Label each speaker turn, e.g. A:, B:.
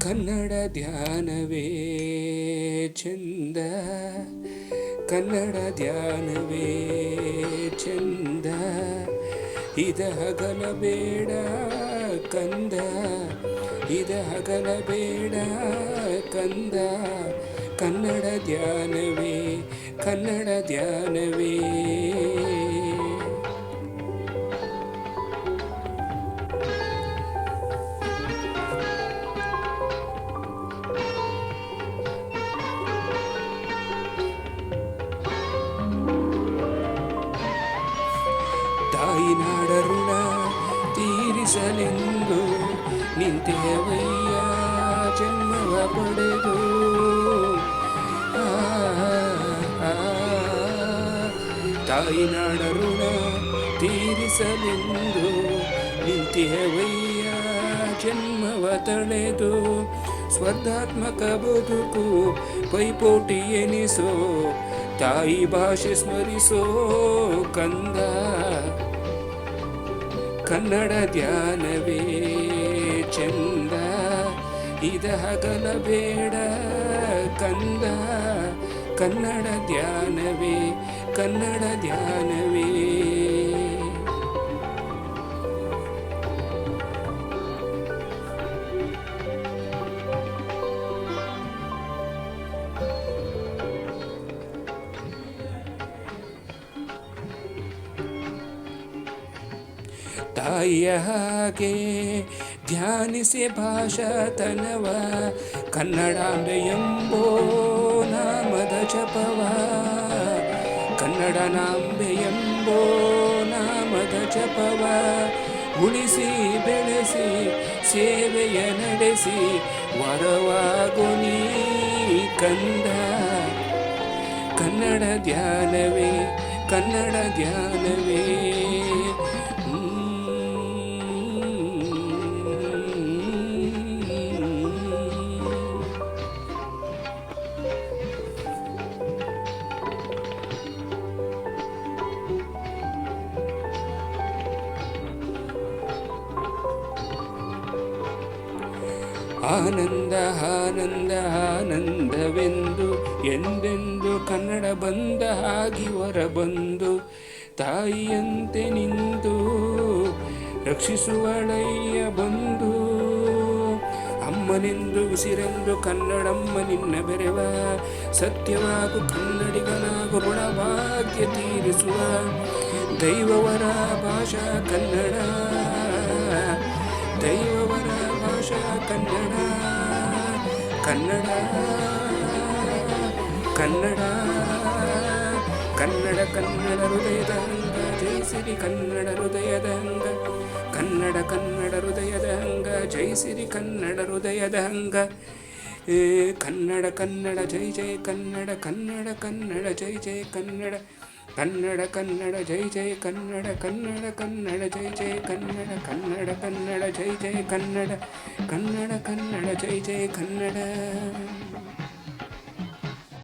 A: ಕನ್ನಡ ಧ್ಯಾನವೇ ಚಂದ. ಕನ್ನಡ ಧ್ಯಾನವೇ ಚಂದ. ಇದ ಹಗಲ ಬೇಡ ಕಂದ. ಇದ ಹಗಲ ಬೇಡ ಕಂದ. ಕನ್ನಡ ಧ್ಯಾನವೇ ಕನ್ನಡ ಧ್ಯಾನವೇ ತಾಯಿ ನಾಡ ತೀರಿಸಲೆಂದು ನಿಂತೆವಯ್ಯ ಜನ್ಮವ ಪಡೆದು. ತಾಯಿ ನಾಡ ತೀರಿಸಲೆಂದು ನಿಂತೆವಯ್ಯ ಜನ್ಮವ ತಳೆದು. ಸ್ಪರ್ಧಾತ್ಮಕ ಬದುಕು ಪೈಪೋಟಿ ಎನಿಸೋ, ತಾಯಿ ಭಾಷೆ ಸ್ಮರಿಸೋ ಕಂದ. ಕನ್ನಡ ಧ್ಯಾನವೇ ಚಂದ ಇದ ಹಗಲ ಬೇಡ ಕಂದ. ಕನ್ನಡ ಧ್ಯಾನವೇ ಕನ್ನಡ ಧ್ಯಾನವೇ. ತಾಯಿಯ ಹಾಗೆ ಧ್ಯಾನಿಸಿ ಭಾಷಾತನವ ಕನ್ನಡಾಂಬೆ ಎಂಬೋ ನಾಮದ ಜಪವ. ಎಂಬೋ ನಾಮದ ಜಪವ. ಉಳಿಸಿ, ಬೆಳೆಸಿ, ಸೇವೆಯ ನಡೆಸಿ, ವರವಾಗು ನೀ ಕಂದ. ಕನ್ನಡ ಧ್ಯಾನವೇ ಕನ್ನಡ ಧ್ಯಾನವೇ. ಆನಂದ ಆನಂದ, ಆನಂದವೆಂದು ಎಂದೆಂದು ಕನ್ನಡ ಬಂದ ಆಗಿವರ ಬಂದು ತಾಯಿಯಂತೆ ನಿಂತು ರಕ್ಷಿಸುವಳಯ್ಯ ಬಂದು ಅಮ್ಮನೆಂದು ಉಸಿರೆಂದು ಕನ್ನಡಮ್ಮ ನಿನ್ನ ಬೆರೆವ ಸತ್ಯವಾಗು ಕನ್ನಡಿಗನಾಗು ಋಣಭಾಗ್ಯ ತೀರಿಸುವ ದೈವವರ ಭಾಷಾ ಕನ್ನಡ. ಭಾಷಾ ಕನ್ನಡ ಕನ್ನಡ ಕನ್ನಡ ಕನ್ನಡ ಕನ್ನಡ ಹೃದಯದ ಅಂಗ ಸಿರಿ ಕನ್ನಡ ಹೃದಯದ ಅಂಗ ಕನ್ನಡ ಕನ್ನಡ ಹೃದಯದ ಅಂಗ ಸಿರಿ ಕನ್ನಡ ಹೃದಯದ ಅಂಗ ಏ, ಕನ್ನಡ ಕನ್ನಡ, ಜೈ ಜೈ ಕನ್ನಡ ಕನ್ನಡ ಕನ್ನಡ, ಜೈ ಜೈ ಕನ್ನಡ. ಕನ್ನಡ ಕನ್ನಡ ಜೈ ಜೈ ಕನ್ನಡ ಕನ್ನಡ ಕನ್ನಡ ಜೈ ಜೈ ಕನ್ನಡ ಕನ್ನಡ ಕನ್ನಡ ಜೈ ಜೈ ಕನ್ನಡ ಕನ್ನಡ ಕನ್ನಡ ಜೈ ಜೈ ಕನ್ನಡ